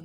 น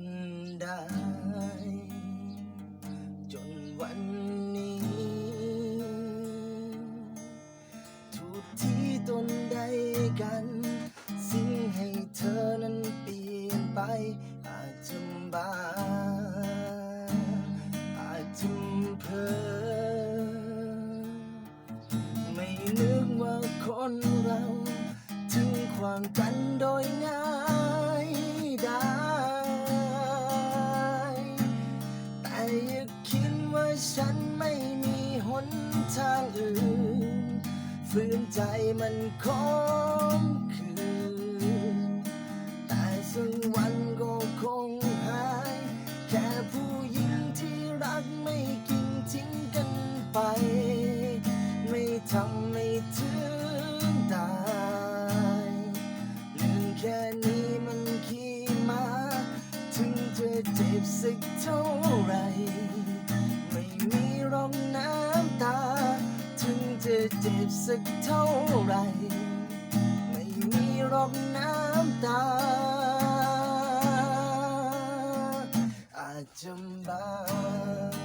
ใจมันคมคืนแต่สักวันก็คงหาย แค่ผู้หญิงที่รักไม่กิ่งทิ้งกันไป ไม่ทำไม่ถึงตายเรื่องแค่นี้มันขี้มา ถึงจะเจ็บสักเท่าไหร จะเจ็บสักเท่าไหรไม่มีร่องน้ำตา อาจจะบาง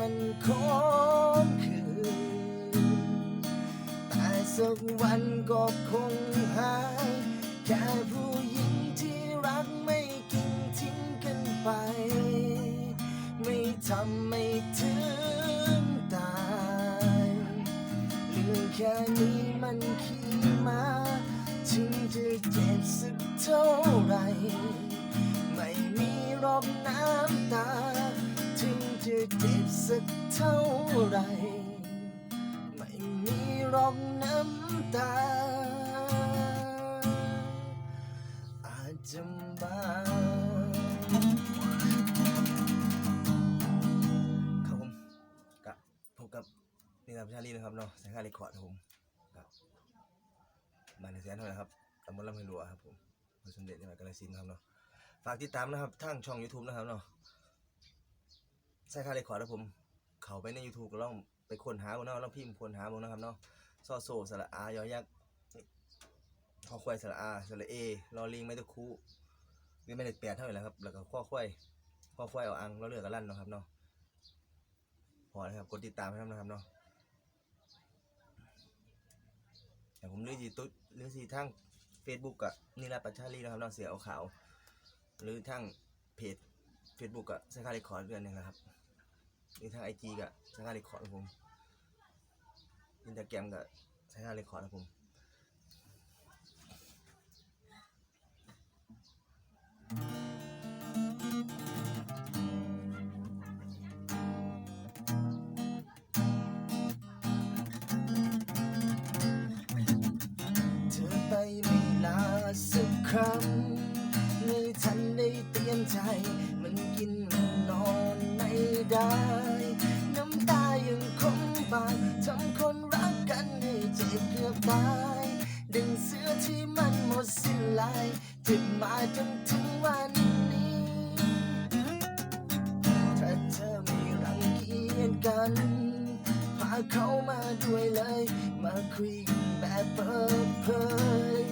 มันคงคืนแต่สักวันก็คง เนาะสายค่าเรคคอร์ดครับผมกับบ้านในแสนเท่าไหร่ครับตำบลลำไพลัวครับผมพระสมเด็จในวัดกาฬสินธุ์ครับเนาะฝากติดตามนะครับทางช่อง YouTube นะครับเนาะสายค่าเรคคอร์ดครับผม เข้าไปใน YouTube ก็ลองไปค้นหาบนเนาะลองพิมพ์ค้นหาบนนะครับเนาะซอโซสระอายอยักษ์ข้อควายสระอาสระเอลอลิงไม่ตะคูหรือไม่ได้แปดเท่าไหร่แหละครับแล้วก็ข้อควายข้อควายเอาอังเราเลือกกันลั่นเนาะครับเนาะพอนะครับกดติดตามให้ทำนะครับเนาะ แต่ผมเลือกสีตุ๊ดเลือกสีทั้ง Facebook กับนิรัตน์ปัชชาลีนะครับเนาะเสียเอาขาว หรือทั้งเพจ Facebook กับสกาเลคอร์ดเดือนนะครับหรือทางไอจีกับสายงาเรคคอร์ดผมอินสตาแกรมกับสายงาเรคคอร์ดผมเธอไไม่ลาสักคำไม่ทันได้เตรียมใจ มันกินมันนอนไม่ได้ น้ำตายังคงบางทำคนรักกันให้เจ็บเกือบตาย ดึงเสื้อที่มันหมดสิ้นลายเจ็บมาจนถึงวัน เขามาด้วยเลย มาคุยกันแบบเปิดเผย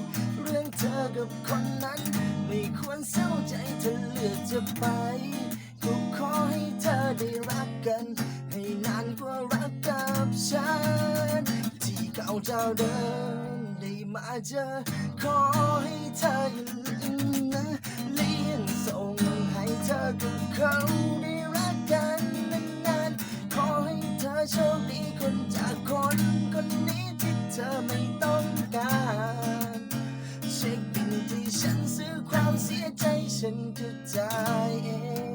เรื่องเธอกับคนนั้น ไม่ควรเศร้าใจเธอเลือกจะไปก็ขอให้เธอได้รักกัน ให้นานกว่ารักกับฉัน ที่เก่าเจ้าเดิมได้มาเจอ ขอให้เธออย่าลืมนะเลี้ยงส่งให้เธอกับเขาได้รักกัน โชคดีคนจากคนคนนี้ที่เธอไม่ต้องการเช็คบินที่ฉันซื้อความเสียใจฉันก็จ่ายเอง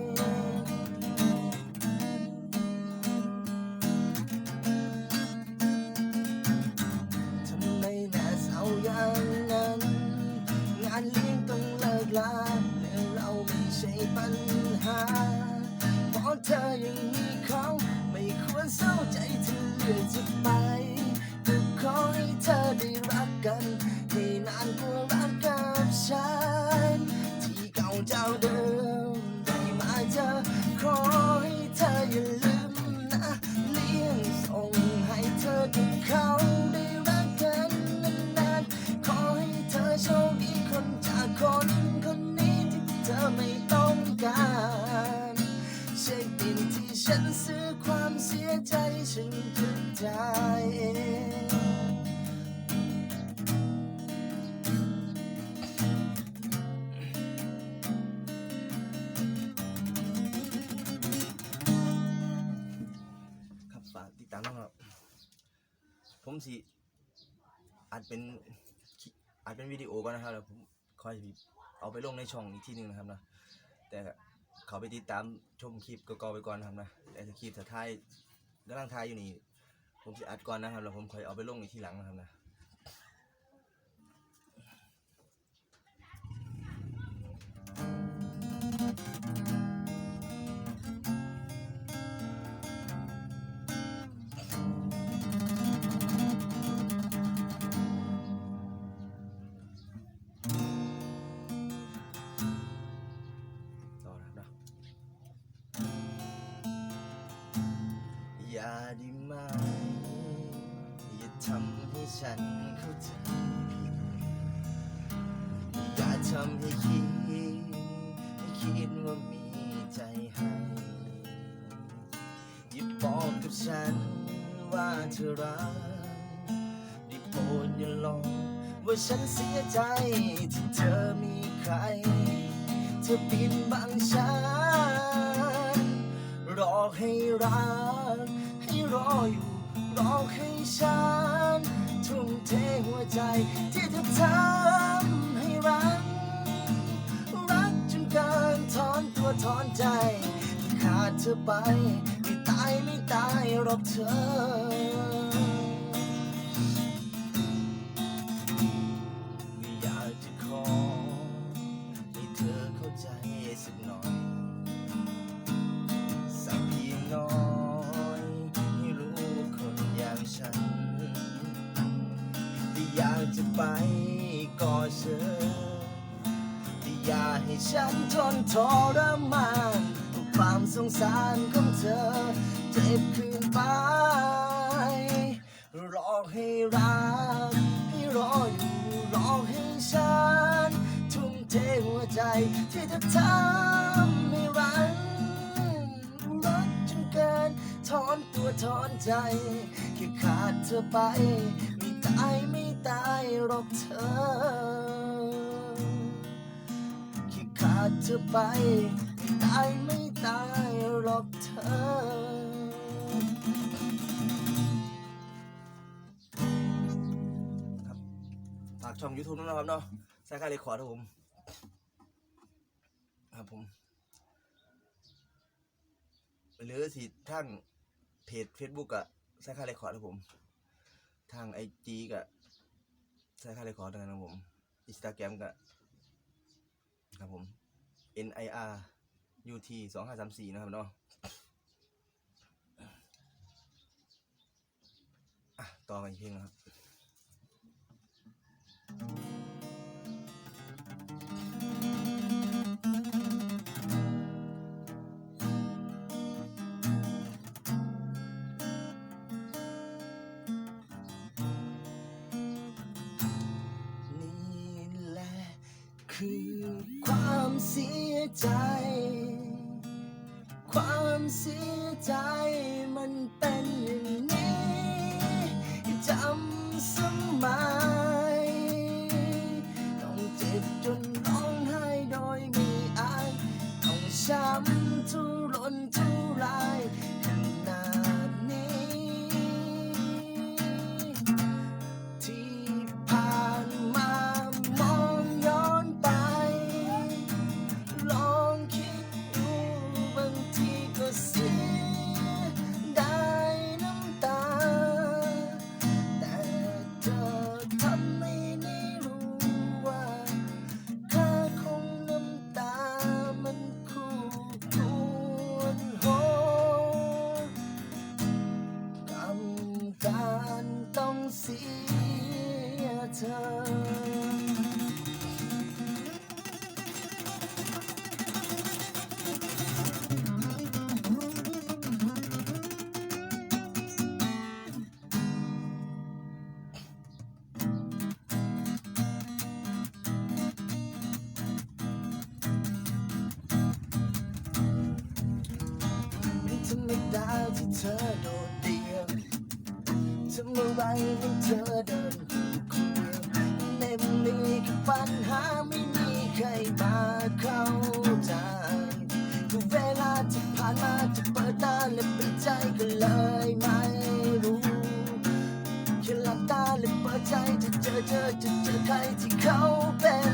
ติดตามนะครับ ผมสิอาจเป็นอาจเป็นวิดีโอก่อนนะครับแล้วผมค่อยเอาไปลงในช่องอีกที่หนึ่งนะครับนะแต่เขาไปติดตามชมคลิปก็กอไปก่อนนะครับนะแต่คลิปถ้าท้ายกำลังท้ายอยู่นี่ผมจะอัดก่อนนะครับแล้วผมค่อยเอาไปลงอีกทีหลังนะครับนะำให้ฉันเข้าใจผิดอย่าทำให้คิดให้คิดว่ามีใจให้อย่าบอกกับฉันว่าเธอรักได้โปรดอย่าลอกว่าฉันเสียใจที่เธอมีใคร เธอปิดบังฉันรอให้รักให้รออยู่รอให้ฉัน ทุ่มเทหัวใจ ที่เธอทำให้รัก รักจนเกินถอนตัวถอนใจ ขาดเธอไป ไม่ตายไม่ตายรอบเธอ ฉันทนทรมานความสงสารของเธอเจ็บคืนไปรอให้รักให้รออยู่รอให้ฉัน ทุ่มเทหัวใจที่เธอทำให้รักรักจนเกินถอนตัวถอนใจแค่ขาดเธอไป ไม่ตายไม่ตายหรอกเธอาดเธอไป ตายไม่ตายหรอกเธอครับฝากช่อง YouTube ด้วยนะครับเนาะสายการเรคคอร์ดครับผม ครับผม หรือสิทางเพจ Facebook อะสายค่าเรคคอร์ดครับผม ทางไอจีกับสายค่าเรคคอร์ดนะครับผม อินสตาแกรมกับครับผม N I R U T สองห้าสามสี่นะครับเนาะอะต่อกันอีกเพลงนะครับ เสียใจ ความเสียใจมันเป็นอย่างนี้จำสมัยต้องเจ็บจนร้องไห้โดยมีอายต้องช้ำทุก เธอโดดเดี่ยวทำอะไรให้เธอเดินอยู่คนเดียวในมีแค่ปัญหาไม่มีใครมาเข้าใจทุกเวลาที่ผ่านมาจะเปิดตาและปิดใจก็เลยไม่รู้แค่หลับตาและเปิดใจจะเจอเจอจะเจอใครที่เขาเป็น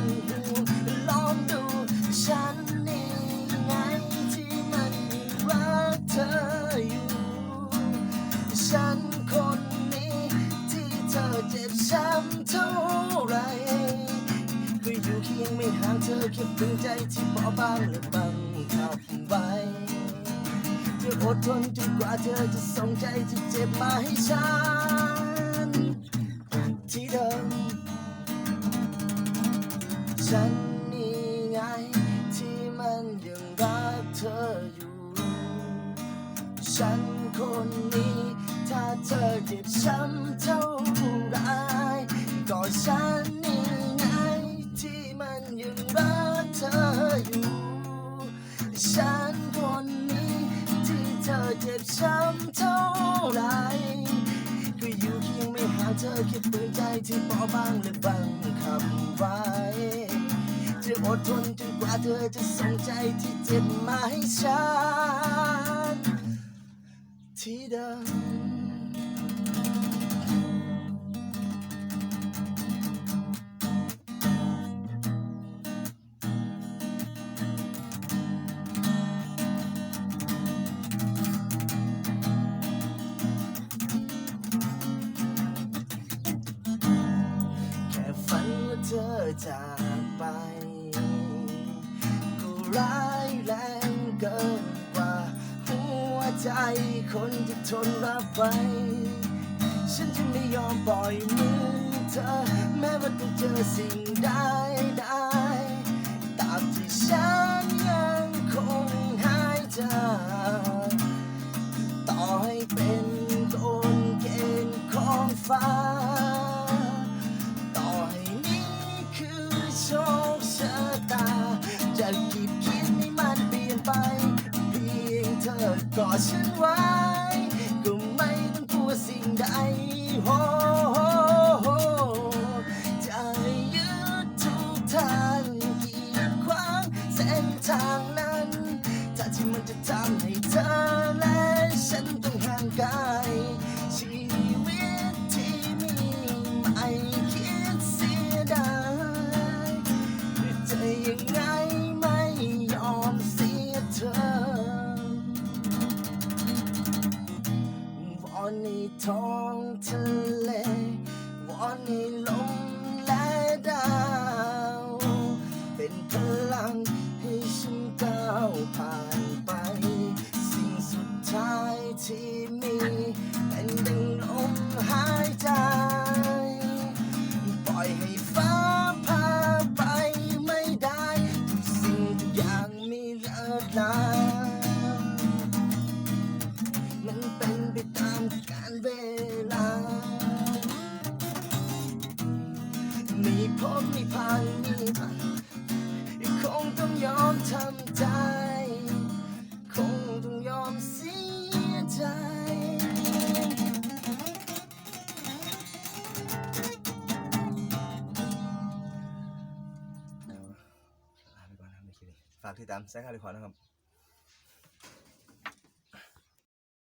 ธอแค่เพียงใจที่บอบางและบังคับไว้จะอดทนจนกว่าเธอจะส่งใจที่เจ็บมาให้ฉันที่เดิมฉันนี่ไงที่มันยังรักเธออยู่ ฉันคนนี้ถ้าเธอเจ็บช้ำเท่าไรก็ฉัน บางและบังคับไว้ จะอดทนจนกว่าเธอจะส่งใจที่เจ็บมาให้ฉันที่เดิม จากไป ก็ร้ายแรงเกินกว่า หัวใจคนที่ทนรับไว้ฉันจะไม่ยอมปล่อยมือเธอ แม้ว่าต้องเจอสิ่งใดได้ตาบที่ฉันยังคงหายใจต่อให้เป็นกลเกณฑ์ของฟ้า กอดฉันไว้ ก็ไม่ต้องกลัวสิ่งใดโท้องทะเลวอนให้ลมและดาว เป็นพลังให้ฉันก้าวผ่านไป สิ่งสุดท้ายที่มี เป็นดึงลมหายใจ คงต้องยอมทำใจ คงต้องยอมเสียใจลาไปก่อนนะครับในคลิปนี้ฝากติดตามแซคคาริคอนนะครับ